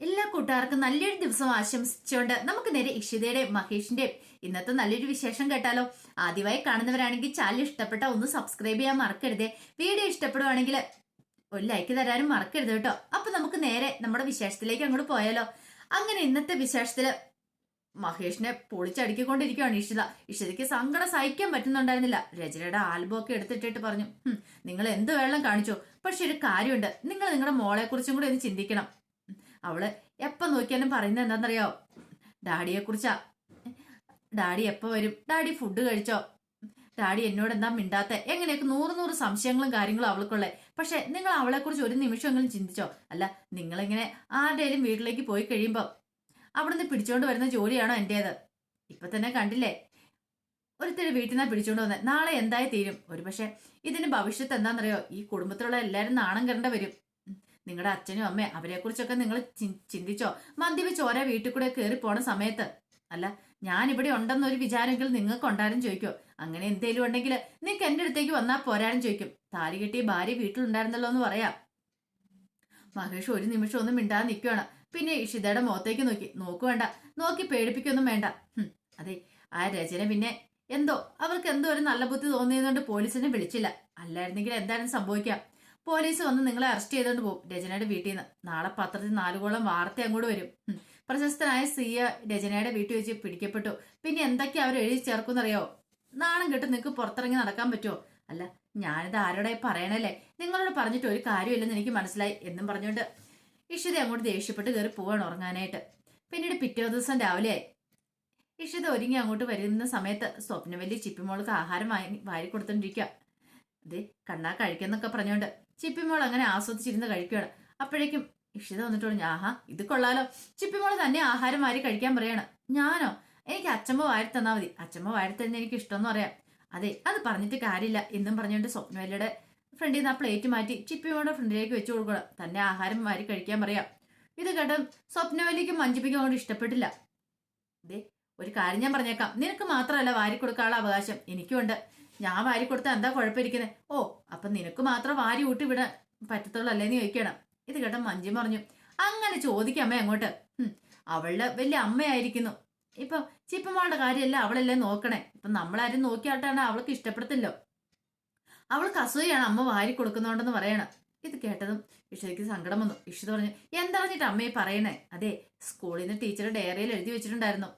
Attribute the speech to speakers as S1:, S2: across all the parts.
S1: എല്ലാ കൂട്ടുകാർക്കും നല്ലൊരു ദിവസം ആശംസിച്ചുകൊണ്ട് നമുക്ക് നേരെ ഇഷിതയുടെ മഹേഷിന്റെ ഇന്നത്തെ നല്ലൊരു വിശേഷം കേട്ടാലോ? ആദ്യമായി കാണുന്നവരാണെങ്കിൽ ചാനൽ ഇഷ്ടപ്പെട്ട ഒന്ന് സബ്സ്ക്രൈബ് ചെയ്യാൻ മറക്കരുത്. വീഡിയോ ഇഷ്ടപ്പെടുവാണെങ്കിൽ ഒരു ലൈക്ക് തരാനും മറക്കരുത് കേട്ടോ. അപ്പൊ നമുക്ക് നേരെ നമ്മുടെ വിശേഷത്തിലേക്ക് അങ്ങോട്ട് പോയാലോ? അങ്ങനെ ഇന്നത്തെ വിശേഷത്തിൽ മഹേഷിനെ പൊളിച്ചടുക്കിക്കൊണ്ടിരിക്കുകയാണ് ഇഷിത. ഇഷിതയ്ക്ക് സങ്കടം സഹിക്കാൻ പറ്റുന്നുണ്ടായിരുന്നില്ല. രചനയുടെ ആൽബം ഒക്കെ എടുത്തിട്ടിട്ട് പറഞ്ഞു നിങ്ങൾ എന്ത് വെള്ളം കാണിച്ചു? പക്ഷെ ഒരു കാര്യമുണ്ട്. നിങ്ങൾ നിങ്ങളുടെ മോളെ കുറിച്ചും കൂടി ഒന്ന് ചിന്തിക്കണം. അവൾ എപ്പ നോക്കിയാലും പറയുന്നത് എന്താണെന്നറിയോ ഡാഡിയെ കുറിച്ചാ ഡാഡി എപ്പോ വരും? ഡാഡി ഫുഡ് കഴിച്ചോ? ഡാഡി എന്നോട് എന്താ മിണ്ടാത്ത? എങ്ങനെയൊക്കെ നൂറ് നൂറ് സംശയങ്ങളും കാര്യങ്ങളും അവൾക്കുള്ളേ. പക്ഷെ നിങ്ങൾ അവളെ കുറിച്ച് ഒരു നിമിഷമെങ്കിലും ചിന്തിച്ചോ? അല്ല നിങ്ങളിങ്ങനെ ആരുടെയും വീട്ടിലേക്ക് പോയി കഴിയുമ്പോൾ അവിടുന്ന് പിടിച്ചോണ്ട് വരുന്ന ജോലിയാണോ എന്റേത്? ഇപ്പൊ തന്നെ കണ്ടില്ലേ? ഒരുത്തര് വീട്ടിൽ നിന്നാ പിടിച്ചോണ്ട് വന്നത് നാളെ എന്തായി തീരും? ഒരുപക്ഷെ ഇതിന് ഭവിഷ്യത്ത് എന്താണെന്നറിയോ ഈ കുടുംബത്തിലുള്ള എല്ലാരും നാണം കണ്ട വരും. നിങ്ങളുടെ അച്ഛനും അമ്മയും അവരെക്കുറിച്ചൊക്കെ നിങ്ങൾ ചിന്തിച്ചോ? മദ്യപിച്ച് ഓരോ വീട്ടിൽ കൂടെ കയറി പോണ സമയത്ത്. അല്ല ഞാൻ ഇവിടെ ഉണ്ടെന്നൊരു വിചാരമെങ്കിൽ നിങ്ങൾക്ക് ഉണ്ടാരും ചോദിക്കോ? അങ്ങനെ എന്തേലും ഉണ്ടെങ്കിൽ നിങ്ങൾക്ക് എന്റെ അടുത്തേക്ക് വന്നാൽ പോരാനും ചോദിക്കും. താലി കെട്ടിയ ഭാര്യ വീട്ടിലുണ്ടായിരുന്നല്ലോ എന്ന് പറയാം. മഹേഷ് ഒരു നിമിഷം ഒന്നും മിണ്ടാതെ നിൽക്കുകയാണ് പിന്നെ ഇഷിതയുടെ മുഖത്തേക്ക് നോക്കി. നോക്കു വേണ്ട. നോക്കി പേടിപ്പിക്കൊന്നും വേണ്ട. അതെ ആ രചന പിന്നെ എന്തോ? അവർക്ക് എന്തോ ഒരു നല്ല ബുദ്ധി തോന്നിയതുകൊണ്ട് പോലീസിനെ വിളിച്ചില്ല. അല്ലായിരുന്നെങ്കിൽ എന്തായാലും സംഭവിക്കാം? പോലീസ് വന്ന് നിങ്ങളെ അറസ്റ്റ് ചെയ്തുകൊണ്ട് പോകും. രചനയുടെ വീട്ടിൽ നിന്ന് നാളെ പത്രത്തിൽ നാലുകോളം വാർത്ത അങ്ങോട്ട് വരും. പ്രശസ്തനായ സിയ രചനയുടെ വീട്ടിൽ വെച്ച് പിടിക്കപ്പെട്ടു. പിന്നെ എന്തൊക്കെയാ അവർ എഴുതി ചേർക്കുന്നറിയോ നാണം കെട്ട് നിങ്ങൾക്ക് പുറത്തിറങ്ങി നടക്കാൻ പറ്റുമോ അല്ല ഞാനിത് ആരോടെ പറയണല്ലേ? നിങ്ങളോട് പറഞ്ഞിട്ട് ഒരു കാര്യമില്ലെന്ന് എനിക്ക് മനസ്സിലായി എന്നും പറഞ്ഞുകൊണ്ട് ഇഷിത അങ്ങോട്ട് ദേഷ്യപ്പെട്ട് കയറി പോവാണ് ഉറങ്ങാനായിട്ട്. പിന്നീട് പിറ്റേ ദിവസം രാവിലെ ഇഷിത ഒരുങ്ങി അങ്ങോട്ട് വരുന്ന സമയത്ത് സ്വപ്നവല്ലി ചിപ്പിമോൾക്ക് ആഹാരം വാങ്ങി വാരി കൊടുത്തോണ്ടിരിക്കുക അതെ കണ്ണാ കഴിക്കെന്നൊക്കെ പറഞ്ഞുകൊണ്ട് ചിപ്പിമോൾ അങ്ങനെ ആസ്വദിച്ചിരുന്ന് കഴിക്കുകയാണ് അപ്പോഴേക്കും ഇഷിത വന്നിട്ടോളൂ ഞാൻ ആഹാ ഇത് കൊള്ളാലോ. ചിപ്പിമോൾ തന്നെ ആഹാരം വാരി കഴിക്കാൻ പറയാണ്. ഞാനോ? എനിക്ക് അച്ചമ്മ വാരി തന്നാ മതി. അച്ചമ്മ വാരി തരുന്ന എനിക്ക് ഇഷ്ടം എന്ന് പറയാം. അതെ അത് പറഞ്ഞിട്ട് കാര്യമില്ല എന്നും പറഞ്ഞുകൊണ്ട് സ്വപ്നവല്ലയുടെ ഫ്രണ്ടിൽ നിന്ന് ആ പ്ലേറ്റ് മാറ്റി ചിപ്പിമോളുടെ ഫ്രണ്ടിലേക്ക് വെച്ചു കൊടുക്കണം. തന്നെ ആഹാരം വാരി കഴിക്കാൻ പറയാം. ഇത് കേട്ട് സ്വപ്നവല്ലിക്കും മഞ്ചിപ്പിക്കും അങ്ങോട്ട് ഇഷ്ടപ്പെട്ടില്ല. ദേ ഒരു കാര്യം ഞാൻ പറഞ്ഞേക്കാം. നിനക്ക് മാത്രമല്ല വാരി കൊടുക്കാനുള്ള അവകാശം എനിക്കുണ്ട് ഞാൻ വാരി കൊടുത്താൽ എന്താ കുഴപ്പമിരിക്കുന്നത് ഓ അപ്പം നിനക്ക് മാത്രം വാരി ഊട്ടി വിടാൻ പറ്റത്തുള്ളൂ അല്ലേന്ന് ചോദിക്കണം. ഇത് കേട്ട മഞ്ജു പറഞ്ഞു അങ്ങനെ ചോദിക്കാം അമ്മ അങ്ങോട്ട്. അവളുടെ വലിയ അമ്മയായിരിക്കുന്നു. ഇപ്പം ചിപ്പമ്മളുടെ കാര്യമല്ല അവളല്ലേ നോക്കണേ. ഇപ്പൊ നമ്മളാരും നോക്കിയാട്ടാണ് അവൾക്ക് ഇഷ്ടപ്പെടത്തില്ലോ. അവൾക്ക് അസൂയാണ് അമ്മ വാരി കൊടുക്കുന്നോണ്ടെന്ന് പറയണം. ഇത് കേട്ടതും ഇഷയ്ക്ക് സങ്കടം വന്നു. ഇഷ്ട പറഞ്ഞു എന്താ പറഞ്ഞിട്ട് അമ്മയെ പറയണേ? അതെ സ്കൂളിൽ നിന്ന് ടീച്ചർ ഡയറിയിൽ എഴുതി വെച്ചിട്ടുണ്ടായിരുന്നു.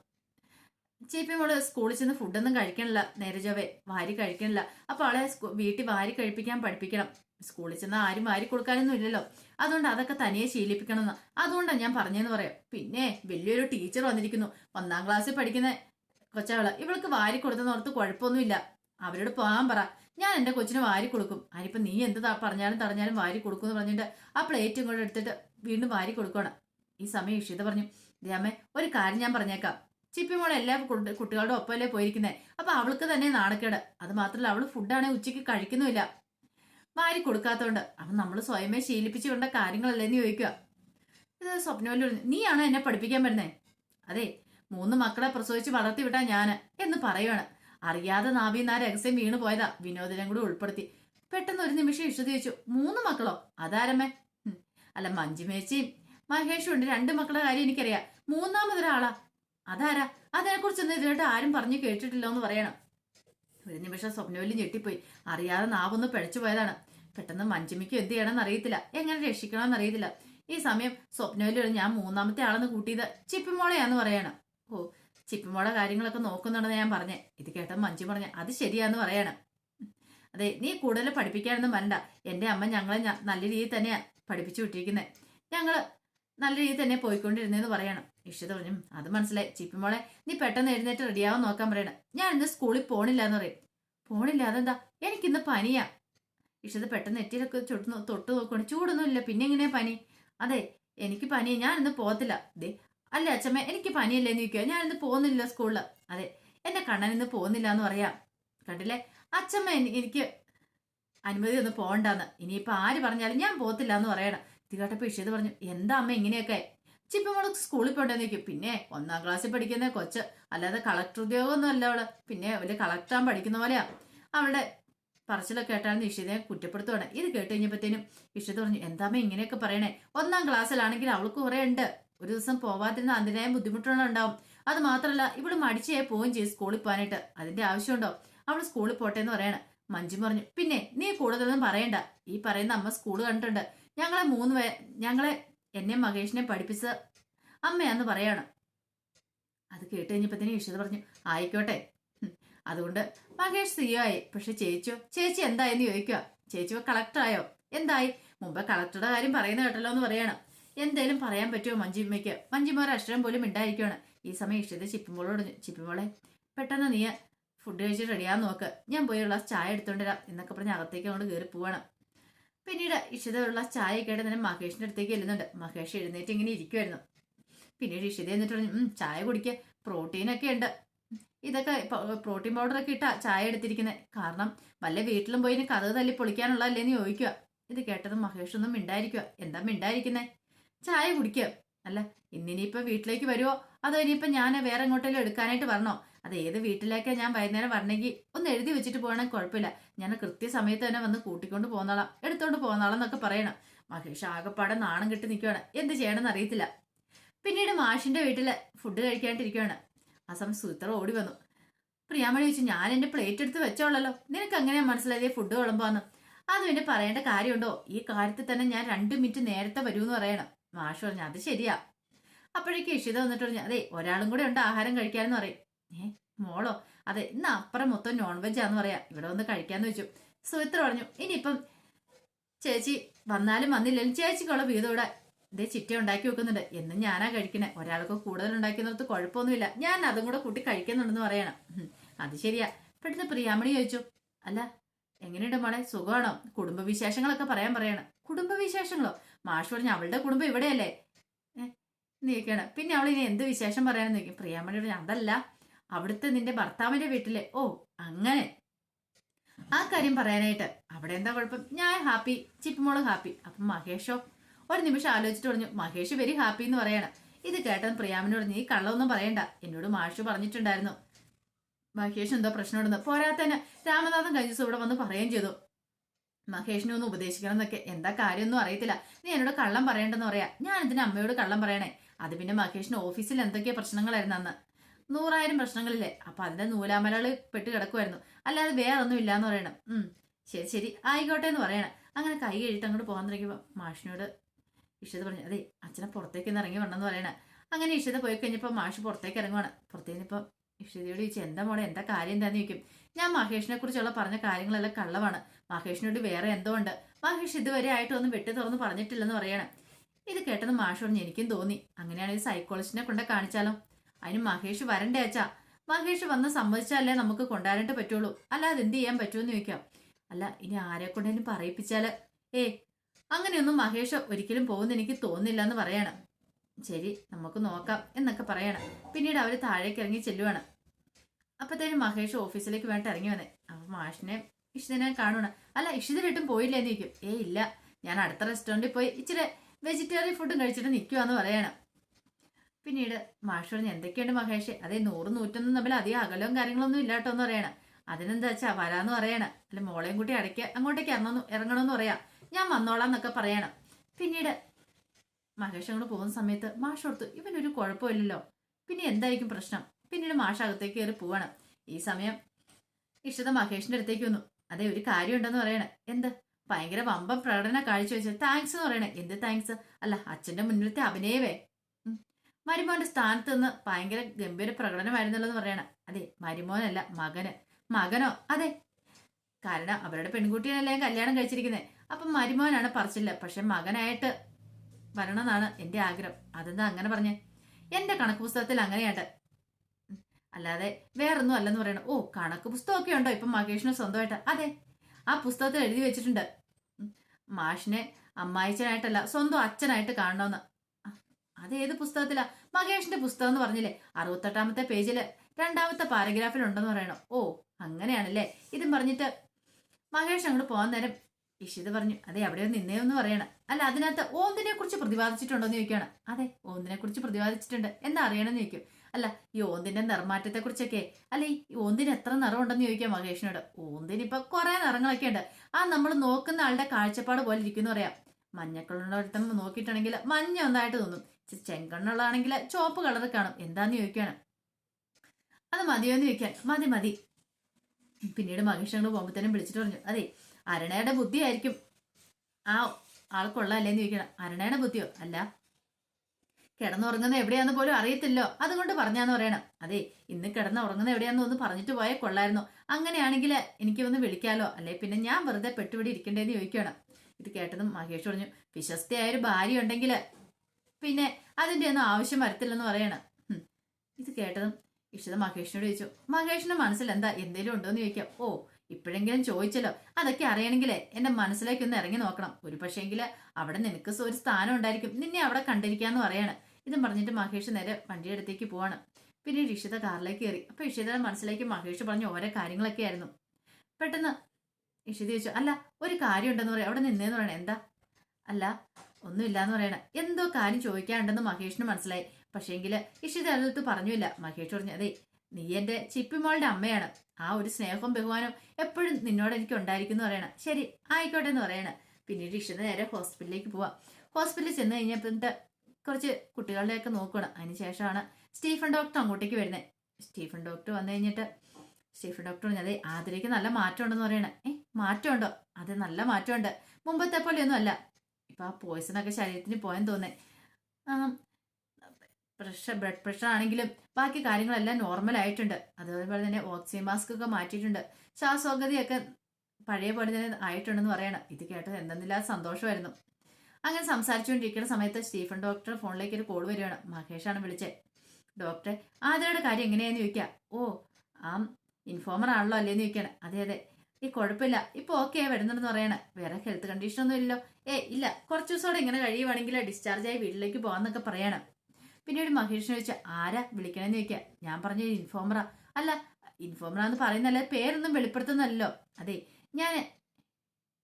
S1: ചീപ്പി മോൾ സ്കൂളിൽ ചെന്ന് ഫുഡൊന്നും കഴിക്കണില്ല. നേരെ വാരി കഴിക്കണില്ല. അപ്പൊ ആളെ വീട്ടിൽ വാരി കഴിപ്പിക്കാൻ പഠിപ്പിക്കണം. സ്കൂളിൽ ചെന്ന് ആരും വാരി കൊടുക്കാനൊന്നും ഇല്ലല്ലോ. അതുകൊണ്ട് അതൊക്കെ തനിയെ ശീലിപ്പിക്കണമെന്ന്. അതുകൊണ്ടാണ് ഞാൻ പറഞ്ഞെന്ന് പറയാം. പിന്നെ വലിയൊരു ടീച്ചർ വന്നിരിക്കുന്നു. ഒന്നാം ക്ലാസ്സിൽ പഠിക്കുന്ന കൊച്ചവൾ. ഇവൾക്ക് വാരി കൊടുത്തെന്ന് ഓർത്ത് കുഴപ്പമൊന്നുമില്ല. അവരോട് പോകാൻ പറ. ഞാൻ എന്റെ കൊച്ചിന് വാരി കൊടുക്കും. അതിനിപ്പോ നീ എന്ത് പറഞ്ഞാലും തടഞ്ഞാലും വാരി കൊടുക്കും എന്ന് പറഞ്ഞിട്ട് ആ പ്ലേറ്റും കൂടെ എടുത്തിട്ട് വീണ്ടും വാരി കൊടുക്കണം ഈ സമയം ഇഷിത പറഞ്ഞു. രാമേ ഒരു കാര്യം ഞാൻ പറഞ്ഞേക്കാം. ചിപ്പിമോളെ എല്ലാ കുട്ടി- കുട്ടികളുടെ ഒപ്പമല്ലേ പോയിരിക്കുന്നത് അപ്പൊ അവൾക്ക് തന്നെ നാണക്കേട്. അത് മാത്രമല്ല അവൾ ഫുഡാണെ ഉച്ചയ്ക്ക് കഴിക്കുന്നുമില്ല. വാരി കൊടുക്കാത്തോണ്ട്. അപ്പൊ നമ്മൾ സ്വയമേ ശീലിപ്പിച്ചു കൊണ്ട കാര്യങ്ങളല്ലേ എന്ന് ചോദിക്കുക ഇത് സ്വപ്നവല്ലി നീയാണോ എന്നെ പഠിപ്പിക്കാൻ വരുന്നേ? അതെ മൂന്ന് മക്കളെ പ്രസവിച്ച് വളർത്തി വിട്ടാ ഞാൻ എന്ന് പറയുവാണ്. അറിയാതെ നാവിന്ന് ആ രഹസ്യം വീണു പോയതാ. വിനോദിനെ കൂടി ഉൾപ്പെടുത്തി. പെട്ടെന്ന് ഒരു നിമിഷം ഇഷ്ട മൂന്ന് മക്കളോ? അതാരമ്മേ? അല്ല മഞ്ജുമേച്ചിയും മഹേഷും ഉണ്ട്. രണ്ട് മക്കളുടെ കാര്യം എനിക്കറിയാം. മൂന്നാമതൊരാളാ. അതാരാ? അതിനെക്കുറിച്ചൊന്നും ഇതിലോട്ട് ആരും പറഞ്ഞു കേട്ടിട്ടില്ല എന്ന് പറയണം. ഒരു നിമിഷം സ്വപ്നവല്ലി ഞെട്ടിപ്പോയി. അറിയാതെ നാവൊന്ന് പിഴച്ചു പോയതാണ്. പെട്ടെന്ന് മഞ്ജുമിക്ക് എന്ത് ചെയ്യണമെന്ന് അറിയത്തില്ല. എങ്ങനെ രക്ഷിക്കണമെന്ന് അറിയത്തില്ല. ഈ സമയം സ്വപ്നവല്ലി ഞാൻ മൂന്നാമത്തെ ആളെന്ന് കൂട്ടിയത് ചിപ്പിമോളയാന്ന് പറയണം. ഓ ചിപ്പിമോളെ കാര്യങ്ങളൊക്കെ നോക്കുന്നുണ്ടെന്ന് ഞാൻ പറഞ്ഞേ. ഇത് കേട്ട മഞ്ചു പറഞ്ഞ അത് ശരിയാന്ന് പറയണം. അതെ നീ കൂടുതൽ പഠിപ്പിക്കാനൊന്നും വരണ്ട. എന്റെ അമ്മ ഞങ്ങളെ നല്ല രീതിയിൽ തന്നെയാ പഠിപ്പിച്ചു വിട്ടിരിക്കുന്നത് ഞങ്ങൾ നല്ല രീതിയിൽ തന്നെ പോയിക്കൊണ്ടിരുന്നെന്ന് പറയണം. ഇഷിത പറഞ്ഞു "ഉം, അത് മനസ്സിലായി. ചിപ്പിമോളെ നീ പെട്ടെന്ന് എഴുന്നേറ്റ് റെഡിയാവാൻ നോക്കാൻ പറയണം ഞാൻ ഇന്ന് സ്കൂളിൽ പോണില്ല എന്ന് പറയും. പോണില്ല? അതെന്താ? എനിക്കിന്ന് പനിയാ. ഇഷിത പെട്ടെന്ന് നെറ്റിയിലൊക്കെ ചുട്ട് തൊട്ട് നോക്കണം ചൂടൊന്നും ഇല്ല. പിന്നെ എങ്ങനെയാ പനി? അതെ എനിക്ക് പനി ഞാൻ ഇന്ന് പോകത്തില്ല. ദേ അല്ല അച്ഛമ്മ എനിക്ക് പനിയല്ലേ എന്ന് ചോദിക്കുക ഞാൻ ഇന്ന് പോകുന്നില്ല സ്കൂളിൽ അതെ എന്റെ കണ്ണൻ ഇന്ന് പോകുന്നില്ല എന്ന് പറയാം. കണ്ടില്ലേ? അച്ഛമ്മ എനി- എനിക്ക് അനുമതി ഒന്ന് പോകണ്ടെന്ന്. ഇനിയിപ്പോ ആര് പറഞ്ഞാലും ഞാൻ പോകത്തില്ല എന്ന് പറയണം ഇത് കേട്ടപ്പോ ഇഷിത് പറഞ്ഞു എന്താ അമ്മ ഇങ്ങനെയൊക്കെ? ചിപ്പമോൾ സ്കൂളിൽ പോണ്ടെന്ന് ചോദിക്കും പിന്നെ ഒന്നാം ക്ലാസ്സിൽ പഠിക്കുന്ന കൊച്ച്. അല്ലാതെ കളക്ടർ ഉദ്യോഗമൊന്നും അല്ല അവൾ. പിന്നെ അവർ കളക്ടറാൻ പഠിക്കുന്ന പോലെയാ. അവളുടെ പറച്ചിലൊക്കെ കേട്ടാണ് ഇഷിതയെ കുറ്റപ്പെടുത്തുവാണ്. ഇത് കേട്ട് കഴിഞ്ഞപ്പോഴത്തേനും ഇഷിത പറഞ്ഞു എന്താമേ ഇങ്ങനെയൊക്കെ പറയണേ? ഒന്നാം ക്ലാസ്സിലാണെങ്കിൽ അവൾക്ക് കുറെ ഉണ്ട്. ഒരു ദിവസം പോവാതിരുന്ന അതിനായ ബുദ്ധിമുട്ടുകളുണ്ടാവും അത് മാത്രമല്ല ഇവൾ മടിച്ചേ പോവുകയും ചെയ്യും സ്കൂളിൽ പോകാനായിട്ട്. അതിന്റെ ആവശ്യമുണ്ടോ? അവൾ സ്കൂളിൽ പോട്ടെ എന്ന് പറയണ. മഞ്ജു പറഞ്ഞു പിന്നെ നീ കൂടുതലൊന്നും പറയണ്ട. ഈ പറയുന്ന അമ്മ സ്കൂൾ കണ്ടിട്ടുണ്ട്. ഞങ്ങളെ മൂന്ന് ഞങ്ങളെ എന്നെ മഹേഷിനെ പഠിപ്പിച്ച അമ്മയാന്ന് പറയണം. അത് കേട്ട് കഴിഞ്ഞപ്പത്തിന് ഇഷിത പറഞ്ഞു ആയിക്കോട്ടെ. അതുകൊണ്ട് മഹേഷ് സി ആയി. പക്ഷെ ചേച്ചിയോ ചേച്ചി എന്തായെന്ന് ചോദിക്കുക ചേച്ചി കളക്ടറായോ? എന്തായി? മുമ്പ് കളക്ടറുടെ കാര്യം പറയുന്ന കേട്ടല്ലോ എന്ന് പറയണം. എന്തേലും പറയാൻ പറ്റുമോ മഞ്ജിമ്മയ്ക്ക്? മഞ്ജിമ്മ ഒരു അക്ഷരം പോലും ഉണ്ടായിരിക്കുവാണ് ഈ സമയം ഇഷ്ടത്തെ ചിപ്പിമോളോട് ചിപ്പിമോളെ പെട്ടെന്ന് നീ ഫുഡ് കഴിച്ചിട്ട് റെഡിയാന്ന് നോക്ക്. ഞാൻ പോയി ഉള്ള ചായ എടുത്തോണ്ടിരാം എന്നൊക്കെ പറഞ്ഞ് അകത്തേക്ക് അങ്ങോട്ട് കയറി പോവാണ്. പിന്നീട് ഇഷിതയുള്ള ഉള്ള ചായ കേട്ട് തന്നെ മഹേഷിന്റെ അടുത്തേക്ക് ചെല്ലുന്നുണ്ട്. മഹേഷ് എഴുന്നേറ്റ് ഇങ്ങനെ ഇരിക്കുമായിരുന്നു പിന്നീട് ഇഷിത എന്നിട്ട് പറഞ്ഞു "ഉം, ചായ കുടിക്കുക പ്രോട്ടീനൊക്കെ ഉണ്ട്. ഇതൊക്കെ പ്രോട്ടീൻ പൗഡർ ഒക്കെ ഇട്ടാ ചായ എടുത്തിരിക്കുന്നത് കാരണം വല്ല വീട്ടിലും പോയി കഥ തല്ലി പൊളിക്കാനുള്ളതല്ലേന്ന് ചോദിക്കുക. ഇത് കേട്ടത് മഹേഷ് ഒന്നും മിണ്ടായിരിക്കുക. എന്താ മിണ്ടായിരിക്കുന്നേ? ചായ കുടിക്കുക അല്ല ഇന്നിനിയിപ്പോ വീട്ടിലേക്ക് വരുമോ അതോ ഇനിയിപ്പോ ഞാൻ വേറെ എങ്ങോട്ടെങ്കിലും എടുക്കാനായിട്ട് വരണോ? അത് ഏത് വീട്ടിലേക്കാ ഞാൻ വൈകുന്നേരം വരണമെങ്കിൽ ഒന്ന് എഴുതി വെച്ചിട്ട് പോകണമെങ്കിൽ കുഴപ്പമില്ല. ഞാൻ കൃത്യസമയത്ത് തന്നെ വന്ന് കൂട്ടിക്കൊണ്ട് പോന്നോളാം എടുത്തോണ്ട് പോന്നോളാം എന്നൊക്കെ പറയണം. മഹേഷ് ആകെപ്പാടെ നാണം കെട്ടി നിൽക്കുകയാണ് എന്ത് ചെയ്യണമെന്ന് അറിയത്തില്ല. പിന്നീട് മാഷിന്റെ വീട്ടിൽ ഫുഡ് കഴിക്കാണ്ടിരിക്കുകയാണ് ആ സമയം സുത്ര ഓടി വന്നു. പ്രിയാമണി ചോദിച്ചു ഞാൻ എന്റെ പ്ലേറ്റ് എടുത്ത് വെച്ചോളല്ലോ. നിനക്ക് എങ്ങനെയാ മനസ്സിലായത് ഫുഡ് വിളമ്പാന്ന്? അത് പിന്നെ പറയേണ്ട കാര്യമുണ്ടോ? ഈ കാര്യത്തിൽ തന്നെ ഞാൻ രണ്ട് മിനിറ്റ് നേരത്തെ വരൂന്ന് പറയണം. മാഷ് പറഞ്ഞു അത് ശരിയാ. അപ്പോഴേക്ക് ഇഷിത വന്നിട്ട് പറഞ്ഞു അതെ ഒരാളും കൂടെ ഉണ്ട് ആഹാരം കഴിക്കാമെന്ന് പറയും. ഏ മോളോ? അതെ ഇന്ന് അപ്പുറം മൊത്തം നോൺ വെജ് ആന്ന് പറയാ. ഇവിടെ വന്ന് കഴിക്കാന്ന് വെച്ചു. സുമിത്ര പറഞ്ഞു ഇനിയിപ്പം ചേച്ചി വന്നാലും വന്നില്ലെങ്കിലും ചേച്ചിക്കുള്ള വീതം ഇവിടെ ഇതേ ചിറ്റ ഉണ്ടാക്കി വെക്കുന്നുണ്ട്. എന്നും ഞാനാ കഴിക്കണേ. ഒരാൾക്ക് കൂടുതൽ ഉണ്ടാക്കുന്നിടത്ത് കുഴപ്പമൊന്നുമില്ല. ഞാൻ അതും കൂടെ കൂട്ടി കഴിക്കുന്നുണ്ടെന്ന് പറയണം. അത് ശരിയാ. പെട്ടെന്ന് പ്രിയാമണി ചോദിച്ചു അല്ല എങ്ങനെയുണ്ട് മോളെ? സുഖമാണോ? കുടുംബവിശേഷങ്ങളൊക്കെ പറയാൻ പറയണം. കുടുംബവിശേഷങ്ങളോ? മാഷ് പറഞ്ഞു അവളുടെ കുടുംബം ഇവിടെയല്ലേ. നീക്കണം. പിന്നെ അവൾ ഇനി എന്ത് വിശേഷം പറയാനെന്ന് ചോദിക്കും. പ്രിയാമണിയുടെ അതല്ല. അവിടുത്തെ നിന്റെ ഭർത്താവിന്റെ വീട്ടിലെ. ഓ അങ്ങനെ. ആ കാര്യം പറയാനായിട്ട് അവിടെ എന്താ കുഴപ്പം? ഞാൻ ഹാപ്പി ചിപ്പിമോൾ ഹാപ്പി. അപ്പം മഹേഷോ ഒരു നിമിഷം ആലോചിച്ചിട്ട് പറഞ്ഞു മഹേഷ് വെരി ഹാപ്പി എന്ന് പറയണം. ഇത് കേട്ടത് പറഞ്ഞു നീ കള്ളൊന്നും പറയണ്ട. എന്നോട് മാഷ് പറഞ്ഞിട്ടുണ്ടായിരുന്നു. മഹേഷ് എന്തോ പ്രശ്നമുണ്ടെന്ന് പോരാത്തന്നെ രാമനാഥൻ കഴിഞ്ഞ ദിവസം ഇവിടെ വന്ന് പറയുകയും ചെയ്തു. മഹേഷിനെ ഒന്ന് ഉപദേശിക്കണം എന്നൊക്കെ. എന്താ കാര്യമൊന്നും അറിയത്തില്ല. നീ എന്നോട് കള്ളം പറയണ്ടെന്ന് പറയാ. ഞാൻ ഇതിന് അമ്മയോട് കള്ളം പറയണേ? അത് പിന്നെ മഹേഷിന് ഓഫീസിൽ എന്തൊക്കെയാ പ്രശ്നങ്ങളായിരുന്നു അന്ന്. നൂറായിരം പ്രശ്നങ്ങളില്ലേ? അപ്പൊ അതിന്റെ നൂലാമലകൾ പെട്ട് കിടക്കുമായിരുന്നു അല്ലാതെ വേറെ ഒന്നും ഇല്ലാന്ന് പറയണം. ഉം. ശരി ശരി. ആയിക്കോട്ടെ എന്ന് പറയണം. അങ്ങനെ കൈ കഴിയിട്ട് അങ്ങോട്ട് പോകാൻ തുടങ്ങിയപ്പോൾ മാഷിനോട് ഇഷിത പറഞ്ഞു അതെ അച്ഛനെ പുറത്തേക്ക് ഒന്ന് ഇറങ്ങി വേണമെന്ന് പറയണേ. അങ്ങനെ ഇഷിത പോയി കഴിഞ്ഞപ്പോൾ മാഷ് പുറത്തേക്ക് ഇറങ്ങുവാണ്. പുറത്തേക്ക് ഇപ്പം ഇഷിതയോട് ചോദിച്ചു എന്താ മോളെ എന്താ കാര്യം എന്താന്ന് ചോദിക്കും. ഞാൻ മഹേഷിനെ കുറിച്ചുള്ള പറഞ്ഞ കാര്യങ്ങളെല്ലാം കള്ളവാണ്. മഹേഷിനോട് വേറെ എന്തോ ഉണ്ട്. മഹേഷ് ഇതുവരെ ആയിട്ടൊന്നും വെട്ടി തുറന്ന് പറഞ്ഞിട്ടില്ലെന്ന് പറയണം. ഇത് കേട്ടത് മാഷ് പറഞ്ഞു എനിക്കും തോന്നി. അങ്ങനെയാണെങ്കിൽ സൈക്കോളജിസ്റ്റിനെ കൊണ്ട് കാണിച്ചാലോ? അതിന് മഹേഷ് വരണ്ടേ അച്ഛാ? മഹേഷ് വന്ന് സമ്മതിച്ചാലേ നമുക്ക് കൊണ്ടുവരാനായിട്ട് പറ്റുള്ളൂ. അല്ലാതെ എന്ത് ചെയ്യാൻ പറ്റുമെന്ന് ചോദിക്കാം. അല്ല ഇനി ആരെ കൊണ്ടേലും പറയിപ്പിച്ചാൽ? ഏ അങ്ങനെയൊന്നും മഹേഷ് ഒരിക്കലും പോകുന്ന എനിക്ക് തോന്നില്ല എന്ന് പറയണം. ശരി നമുക്ക് നോക്കാം എന്നൊക്കെ പറയണം. പിന്നീട് അവർ താഴേക്ക് ഇറങ്ങി ചെല്ലുവാണ്. അപ്പത്തേനും മഹേഷ് ഓഫീസിലേക്ക് വേണ്ട ഇറങ്ങി വന്നേ. അപ്പൊ മാഷിനെ ഇഷിതനെ കാണുവാണ്. അല്ല ഇഷിത പോയില്ലേന്ന് ചോദിക്കും. ഏ ഇല്ല. ഞാൻ അടുത്ത റെസ്റ്റോറന്റിൽ പോയി ഇച്ചിരി വെജിറ്റേറിയൻ ഫുഡും കഴിച്ചിട്ട് നിൽക്കുവാന്ന് പറയണം. പിന്നീട് മാഷ് പറഞ്ഞു എന്തൊക്കെയുണ്ട് മഹേഷ്? അതേ നൂറ് നൂറ്റൊന്നും തമ്മിൽ അധികം അകലവും കാര്യങ്ങളൊന്നും ഇല്ലാട്ടോ എന്ന് പറയണം. അതിനെന്താ വെച്ചാ വരാന്ന് പറയണം. അല്ല മോളെയും കൂട്ടി അടയ്ക്ക അങ്ങോട്ടേക്ക് ഇറങ്ങണമെന്ന് ഇറങ്ങണമെന്ന് പറയാം. ഞാൻ വന്നോളാം എന്നൊക്കെ പറയണം. പിന്നീട് മഹേഷ് അങ്ങോട്ട് പോകുന്ന സമയത്ത് മാഷ് ഓർത്തു ഇവനൊരു കുഴപ്പമില്ലല്ലോ. പിന്നെ എന്തായിരിക്കും പ്രശ്നം? പിന്നീട് മാഷ് അകത്തേക്ക് കയറി പോവണം. ഈ സമയം ഇഷ്ടത മഹേഷിന്റെ അടുത്തേക്ക് വന്നു. അതെ ഒരു കാര്യം ഉണ്ടെന്ന് പറയണേ. എന്ത്? ഭയങ്കര വമ്പം പ്രകടന കാഴ്ചവെച്ച താങ്ക്സ് എന്ന് പറയണേ. എന്ത് താങ്ക്സ് അല്ല അച്ഛന്റെ മുന്നിലത്തെ അഭിനയവേ. മരുമോന്റെ സ്ഥാനത്ത് നിന്ന് ഭയങ്കര ഗംഭീര പ്രകടനമായിരുന്നല്ലോ എന്ന് പറയണ. അതെ മരുമോനല്ല മകന്. മകനോ? അതെ. കാരണം അവരുടെ പെൺകുട്ടിയാണല്ലേ കല്യാണം കഴിച്ചിരിക്കുന്നത് അപ്പം മരുമോനാണ് പറച്ചില്ല പക്ഷെ മകനായിട്ട് വരണമെന്നാണ് എന്റെ ആഗ്രഹം. അതെന്താ അങ്ങനെ പറഞ്ഞേ? എന്റെ കണക്ക് പുസ്തകത്തിൽ അങ്ങനെയാട്ട്. അല്ലാതെ വേറൊന്നും അല്ലെന്ന് പറയണം. ഓ കണക്ക് പുസ്തകമൊക്കെ ഉണ്ടോ? ഇപ്പം മകേഷിന് സ്വന്തമായിട്ട്. അതെ. ആ പുസ്തകത്തിൽ എഴുതി വെച്ചിട്ടുണ്ട്. മാഷിനെ അമ്മായിച്ചനായിട്ടല്ല സ്വന്തം അച്ഛനായിട്ട് കാണണമെന്ന്. അത് ഏത് പുസ്തകത്തിലാ? മഹേഷിന്റെ പുസ്തകം എന്ന് പറഞ്ഞില്ലേ? അറുപത്തെട്ടാമത്തെ പേജിൽ രണ്ടാമത്തെ പാരഗ്രാഫിൽ ഉണ്ടെന്ന് പറയണം. ഓ അങ്ങനെയാണല്ലേ? ഇതും പറഞ്ഞിട്ട് മഹേഷ് അങ്ങോട്ട് പോകാൻ നേരം ഇഷിത് പറഞ്ഞു അതെ അവിടെ നിന്നേ എന്ന് പറയണം. അല്ല അതിനകത്ത് ഓന്തിനെ കുറിച്ച് പ്രതിപാദിച്ചിട്ടുണ്ടോ എന്ന് ചോദിക്കുകയാണ്. അതെ ഓന്തിനെ കുറിച്ച് പ്രതിപാദിച്ചിട്ടുണ്ട്. എന്താ അറിയണമെന്ന് ചോദിക്കും. അല്ല ഈ ഓന്തിന്റെ നിറമാറ്റത്തെ കുറിച്ചൊക്കെ അല്ല ഈ ഓന്തിന് എത്ര നിറം ഉണ്ടെന്ന് ചോദിക്കാം മഹേഷിനോട്. ഓന്തിന് ഇപ്പൊ കുറെ നിറങ്ങളൊക്കെ ഉണ്ട് ആ നമ്മൾ നോക്കുന്ന ആളുടെ കാഴ്ചപ്പാട് പോലെ ഇരിക്കുന്നു പറയാം. മഞ്ഞക്കളുള്ളടത്തും നോക്കിയിട്ടുണ്ടെങ്കിൽ മഞ്ഞ ഒന്നായിട്ട് തോന്നും. ചെങ്കണ്ണുള്ളതാണെങ്കിൽ ചുവപ്പ് കളർ കാണും. എന്താന്ന് ചോദിക്കാണ്? അത് മതിയോ എന്ന് ചോദിക്കാൻ മതി മതി. പിന്നീട് മഹേഷ് അങ്ങോട്ട് പോകുമ്പോഴത്തേനും വിളിച്ചിട്ട് പറഞ്ഞു. അതെ അരണയുടെ ബുദ്ധിയായിരിക്കും ആ ആൾക്കുള്ള അല്ലേന്ന് ചോദിക്കണം. അരണയുടെ ബുദ്ധിയോ? അല്ല. കിടന്നുറങ്ങുന്നത് എവിടെയാന്ന് പോലും അറിയത്തില്ലോ. അതുകൊണ്ട് പറഞ്ഞാന്ന് പറയണം. അതെ ഇന്ന് കിടന്ന് ഉറങ്ങുന്നത് എവിടെയാന്ന് ഒന്ന് പറഞ്ഞിട്ട് പോയാൽ കൊള്ളായിരുന്നു. അങ്ങനെയാണെങ്കിൽ എനിക്ക് ഒന്ന് വിളിക്കാലോ. അല്ലെ പിന്നെ ഞാൻ വെറുതെ പെട്ടുപിടി ഇരിക്കണ്ടേന്ന് ചോദിക്കണം ഇത് കേട്ടതും മഹേഷ് പറഞ്ഞു വിശ്വസ്തയായ ഒരു ഭാര്യ ഉണ്ടെങ്കിൽ പിന്നെ അതിന്റെ ഒന്നും ആവശ്യം വരത്തില്ലെന്ന് പറയണം. ഇത് കേട്ടതും ഇഷിത മഹേഷിനോട് ചോദിച്ചു മഹേഷിന്റെ മനസ്സിൽ എന്താ? എന്തേലും ഉണ്ടോ എന്ന് ചോദിക്കാം. ഓ ഇപ്പോഴെങ്കിലും ചോദിച്ചല്ലോ. അതൊക്കെ അറിയണമെങ്കിലേ എന്റെ മനസ്സിലേക്ക് ഒന്ന് ഇറങ്ങി നോക്കണം. ഒരു പക്ഷേങ്കിൽ അവിടെ നിനക്ക് ഒരു സ്ഥാനം ഉണ്ടായിരിക്കും. നിന്നെ അവിടെ കണ്ടിരിക്കാന്ന് പറയാണ്. ഇതും പറഞ്ഞിട്ട് മഹേഷ് നേരെ വണ്ടിയുടെ അടുത്തേക്ക് പോവാണ്. പിന്നെ ഇഷിത കാറിലേക്ക് കയറി. അപ്പൊ ഇഷിതയുടെ മനസ്സിലേക്ക് മഹേഷ് പറഞ്ഞ ഓരോ കാര്യങ്ങളൊക്കെ ആയിരുന്നു. പെട്ടെന്ന് ഇഷിത ചോദിച്ചു അല്ല ഒരു കാര്യം ഉണ്ടെന്ന് പറയാം. അവിടെ നിന്നേന്ന് പറയണേ. എന്താ? അല്ല ഒന്നുമില്ലാന്ന് പറയണ. എന്തോ കാര്യം ചോദിക്കാനുണ്ടെന്ന് മഹേഷിന് മനസ്സിലായി. പക്ഷേങ്കിൽ ഇഷിത അടുത്ത് പറഞ്ഞില്ല. മഹേഷ് പറഞ്ഞു അതെ നീ എന്റെ ചിപ്പിമോളുടെ അമ്മയാണ്. ആ ഒരു സ്നേഹവും ബഹുമാനവും എപ്പോഴും നിന്നോട് എനിക്ക് ഉണ്ടായിരിക്കും എന്ന് പറയണ. ശരി ആയിക്കോട്ടെ എന്ന് പറയണ. പിന്നീട് ഇഷിത നേരെ ഹോസ്പിറ്റലിലേക്ക് പോവാം. ഹോസ്പിറ്റലിൽ ചെന്ന് കഴിഞ്ഞപ്പോൾ കുറച്ച് കുട്ടികളുടെയൊക്കെ നോക്കണം അതിനുശേഷമാണ് സ്റ്റീഫൻ ഡോക്ടർ അങ്ങോട്ടേക്ക് വരുന്നത്. സ്റ്റീഫൻ ഡോക്ടർ വന്നു കഴിഞ്ഞിട്ട് സ്റ്റീഫൻ ഡോക്ടർ പറഞ്ഞത് ആതിരയ്ക്ക് നല്ല മാറ്റമുണ്ടെന്ന് പറയണേ. ഏ മാറ്റമുണ്ടോ? അതെ നല്ല മാറ്റമുണ്ട്. മുമ്പത്തെ പോലെയൊന്നും അല്ല. ഇപ്പം ആ പോയിസണൊക്കെ ശരീരത്തിന് പോയെന്ന് തോന്നേ പ്രഷർ ബ്ലഡ് പ്രഷർ ആണെങ്കിലും ബാക്കി കാര്യങ്ങളെല്ലാം നോർമൽ ആയിട്ടുണ്ട്. അതുപോലെ തന്നെ ഓക്സിജൻ മാസ്ക് ഒക്കെ മാറ്റിയിട്ടുണ്ട്. ശ്വാസോഗതിയൊക്കെ പഴയ പോലെ തന്നെ ആയിട്ടുണ്ടെന്ന് പറയണം. ഇത് കേട്ടത് എന്തെന്നില്ലാതെ സന്തോഷമായിരുന്നു. അങ്ങനെ സംസാരിച്ചുകൊണ്ടിരിക്കുന്ന സമയത്ത് സ്റ്റീഫൻ ഡോക്ടർ ഫോണിലേക്ക് ഒരു കോൾ വരികയാണ്. മഹേഷാണ് വിളിച്ചത് ഡോക്ടറെ ആതിരയുടെ കാര്യം എങ്ങനെയാന്ന് ചോദിക്കുക ഓ ആ ഇൻഫോമർ ആണല്ലോ അല്ലേന്ന് ചോദിക്കുകയാണ് അതെ അതെ. ഈ കുഴപ്പമില്ല. ഇപ്പൊ ഓക്കെ വരുന്നുണ്ടെന്ന് പറയണ. വേറെ ഹെൽത്ത് കണ്ടീഷൻ ഒന്നും ഇല്ലല്ലോ. ഏ ഇല്ല. കുറച്ച് ദിവസം ഇങ്ങനെ കഴിയുവാണെങ്കിൽ ഡിസ്ചാർജ് ആയി വീട്ടിലേക്ക് പോകാന്നൊക്കെ പറയണം. പിന്നീട് മഹേഷിനെ ചോദിച്ചാൽ ആരാ വിളിക്കണമെന്ന് ചോദിക്കാം. ഞാൻ പറഞ്ഞ ഇൻഫോമറ അല്ല ഇൻഫോമറാന്ന് പറയുന്നല്ല പേരൊന്നും വെളിപ്പെടുത്തുന്നല്ലോ അതെ ഞാൻ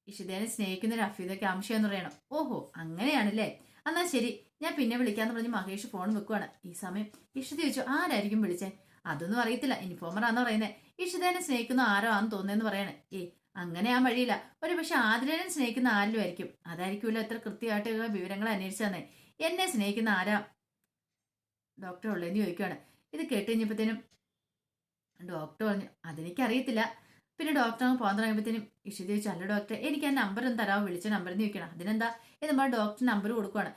S1: ഇഷിതേനെ സ്നേഹിക്കുന്ന ഒരു അഫീദൊക്കെ എന്ന് പറയണം. ഓഹോ അങ്ങനെയാണല്ലേ? എന്നാ ശരി ഞാൻ പിന്നെ വിളിക്കാന്ന് പറഞ്ഞ് മഹേഷ് ഫോൺ വെക്കുവാണ്. ഈ സമയം ഇഷിത ചോദിച്ചു ആരായിരിക്കും വിളിച്ചേ? അതൊന്നും അറിയത്തില്ല ഇൻഫോമറാന്ന് പറയുന്നത് ഇഷിതേനെ സ്നേഹിക്കുന്ന ആരോ ആന്ന് തോന്നുന്നതെന്ന് പറയണേ. ഏ അങ്ങനെ ആ വഴിയില്ല. ഒരു പക്ഷെ ആതിരനെ സ്നേഹിക്കുന്ന ആരിലും ആയിരിക്കും. അതായിരിക്കുമല്ലോ എത്ര കൃത്യമായിട്ട് വിവരങ്ങൾ അന്വേഷിച്ചെന്നേ എന്നെ സ്നേഹിക്കുന്ന ആരാ? ഡോക്ടർ ഉള്ളതെന്ന് ചോദിക്കുകയാണ് ഇത് കേട്ട് കഴിഞ്ഞപ്പോഴത്തേനും ഡോക്ടർ പറഞ്ഞു അതെനിക്കറിയത്തില്ല. പിന്നെ ഡോക്ടർ അങ്ങ് പോകാൻ തുടങ്ങിയപ്പോഴത്തേനും ഇഷിത ചോദിച്ചു അല്ല ഡോക്ടർ എനിക്ക് ആ നമ്പർ ഒന്ന് തരാമോ? വിളിച്ച നമ്പർ എന്ന് ചോദിക്കണം. അതിനെന്താ? ഇത് നമ്മൾ ഡോക്ടർ നമ്പർ കൊടുക്കുവാണ്.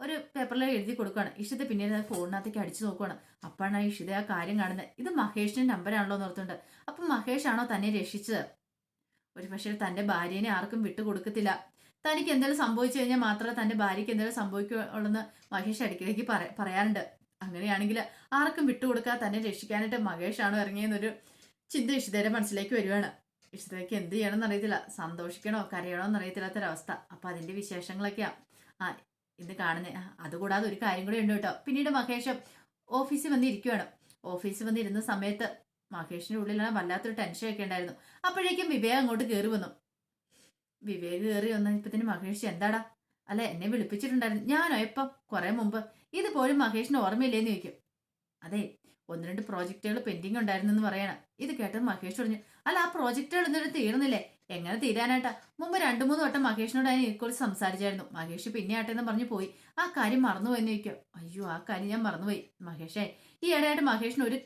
S1: ഒരു പേപ്പറിൽ എഴുതി കൊടുക്കുകയാണ് ഇഷ്ടത്തെ പിന്നീട് ഫോണിനകത്തേക്ക് അടിച്ചു നോക്കുവാണ്. അപ്പോഴാണ് ഇഷിത ആ കാര്യം കാണുന്നത്. ഇത് മഹേഷിന്റെ നമ്പറാണല്ലോ എന്ന് ഓർത്തുണ്ട് അപ്പം മഹേഷ് ആണോ തന്നെ രക്ഷിച്ചത്? ഒരു പക്ഷേ തന്റെ ഭാര്യനെ ആർക്കും വിട്ടുകൊടുക്കത്തില്ല തനിക്ക് എന്തെങ്കിലും സംഭവിച്ചു കഴിഞ്ഞാൽ മാത്രമേ തന്റെ ഭാര്യയ്ക്ക് എന്തെങ്കിലും സംഭവിക്കുള്ളന്ന് മഹേഷ് അടുക്കിലേക്ക് പറ- പറയാറുണ്ട്. അങ്ങനെയാണെങ്കിൽ ആർക്കും വിട്ടുകൊടുക്കാതെ തന്നെ രക്ഷിക്കാനായിട്ട് മഹേഷാണോ ഇറങ്ങിയെന്നൊരു ചിന്ത ഇഷിതയുടെ മനസ്സിലേക്ക് വരികയാണ് ഇഷിതയ്ക്ക് എന്ത് ചെയ്യണമെന്ന് അറിയത്തില്ല. സന്തോഷിക്കണോ? കരയണോ എന്നറിയത്തില്ലാത്തൊരവസ്ഥ. അപ്പൊ അതിന്റെ വിശേഷങ്ങളൊക്കെയാ. ആ ഇന്ന് കാണുന്നത് അതുകൂടാതെ ഒരു കാര്യം കൂടി ഉണ്ട് കേട്ടോ. പിന്നീട് മഹേഷ് ഓഫീസിൽ വന്ന് ഓഫീസിൽ വന്ന് ഇരുന്ന സമയത്ത് മഹേഷിന്റെ ഉള്ളിലാണ് വല്ലാത്തൊരു ടെൻഷനൊക്കെ ഉണ്ടായിരുന്നു. അപ്പോഴേക്കും വിവേക് അങ്ങോട്ട് കയറി വന്നു. വിവേക് കയറി വന്നപ്പോഴത്തേന് മഹേഷ് എന്താടാ? അല്ല എന്നെ വിളിപ്പിച്ചിട്ടുണ്ടായിരുന്നു. ഞാനോ ഇപ്പം കുറെ മുമ്പ്. ഇത് പോലും മഹേഷിന് ഓർമ്മയില്ലേന്ന് ചോദിക്കും. അതെ ഒന്ന് രണ്ട് പ്രോജക്റ്റുകൾ പെൻഡിങ് ഉണ്ടായിരുന്നു എന്ന് പറയണം. ഇത് കേട്ടത് മഹേഷ് പറഞ്ഞു അല്ല ആ പ്രോജക്റ്റുകൾ എന്നിട്ട് തീർന്നില്ലേ? എങ്ങനെ തീരാനായിട്ടാ? മുമ്പ് രണ്ടു മൂന്ന് വട്ടം മഹേഷിനോട് അതിനെ കുറിച്ച് സംസാരിച്ചായിരുന്നു. മഹേഷ് പിന്നെ ആട്ടെ എന്ന് പറഞ്ഞു പോയി. ആ കാര്യം മറന്നുപോയെന്ന് ചോദിക്കും. അയ്യോ ആ കാര്യം ഞാൻ മറന്നുപോയി. മഹേഷേ ഈ ഇടയായിട്ട് മഹേഷിന് ഒരു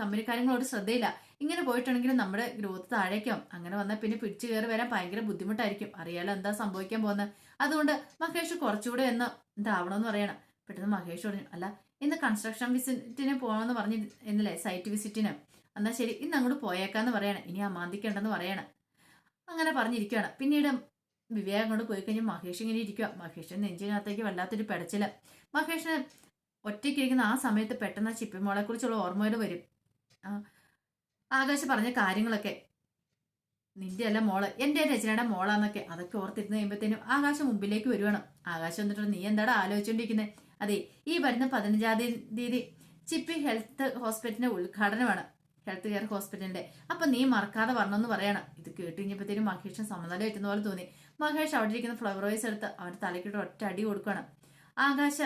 S1: കമ്പനിക്കാരങ്ങളോട് ശ്രദ്ധയില്ല. ഇങ്ങനെ പോയിട്ടുണ്ടെങ്കിൽ നമ്മുടെ ഗ്രോത്ത് താഴേക്കും അങ്ങനെ വന്നാൽ പിന്നെ പിടിച്ചു കയറി വരാൻ ഭയങ്കര ബുദ്ധിമുട്ടായിരിക്കും. അറിയാലോ എന്താ സംഭവിക്കാൻ പോകുന്നത്? അതുകൊണ്ട് മഹേഷ് കുറച്ചുകൂടെ എന്ന് ഇതാവണമെന്ന് പറയണം. പെട്ടെന്ന് മഹേഷ് പറഞ്ഞു അല്ല ഇന്ന് കൺസ്ട്രക്ഷൻ വിസിറ്റിന് പോകണമെന്ന് പറഞ്ഞ് ഇന്നലെ സൈറ്റ് വിസിറ്റിന് എന്നാൽ ശരി ഇന്ന് അങ്ങോട്ട് പോയേക്കാന്ന് പറയണം. ഇനി അമാന്തിക്കണ്ടെന്ന് പറയണം. അങ്ങനെ പറഞ്ഞിരിക്കുകയാണ് പിന്നീട് വിവേക് അങ്ങോട്ട് പോയി കഴിഞ്ഞാൽ മഹേഷ് ഇങ്ങനെ ഇരിക്കുക മഹേഷ് നെഞ്ചിനകത്തേക്ക് വല്ലാത്തൊരു പെടച്ചിൽ. മഹേഷിന് ഒറ്റയ്ക്കിരിക്കുന്ന ആ സമയത്ത് പെട്ടെന്ന് ചിപ്പിമോളെ കുറിച്ചുള്ള ഓർമ്മകൾ വരും. ആകാശ് പറഞ്ഞ കാര്യങ്ങളൊക്കെ. നിന്റെ അല്ല മോൾ എന്റെ രചനയുടെ മോളാന്നൊക്കെ. അതൊക്കെ ഓർത്തിരുന്ന് കഴിയുമ്പോഴത്തേനും ആകാശം മുമ്പിലേക്ക് വരുവാണ്. ആകാശം എന്നിട്ട് നീ എന്താടാ ആലോചിച്ചോണ്ടിരിക്കുന്നത് അതെ ഈ വരുന്ന പതിനഞ്ചാം തീയതി ചിപ്പി ഹെൽത്ത് ഹോസ്പിറ്റലിന്റെ ഉദ്ഘാടനമാണ്. ഹെൽത്ത് കെയർ ഹോസ്പിറ്റലിന്റെ. അപ്പൊ നീ മറക്കാതെ വരണമെന്ന് പറയണം. ഇത് കേട്ട് കഴിഞ്ഞപ്പോഴത്തേനും മഹേഷിന് സമ്മതം കിട്ടുന്ന പോലെ തോന്നി. മഹേഷ് അവിടെ ഇരിക്കുന്ന ഫ്ലവർ വൈസ് എടുത്ത് അവന്റെ തലക്കിട്ട് ഒറ്റ അടി കൊടുക്കുകയാണ് ആകാശ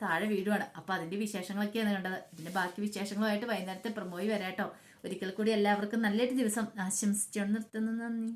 S1: താഴെ വീടുവാണ് അപ്പൊ അതിന്റെ വിശേഷങ്ങളൊക്കെയാണ് കണ്ടത്. ഇതിന്റെ ബാക്കി വിശേഷങ്ങളുമായിട്ട് വൈകുന്നേരത്തെ പ്രമോയി വരാട്ടോ. ഒരിക്കൽ കൂടി എല്ലാവർക്കും നല്ലൊരു ദിവസം ആശംസിച്ചുകൊണ്ട് നിർത്തുന്നു. നന്ദി.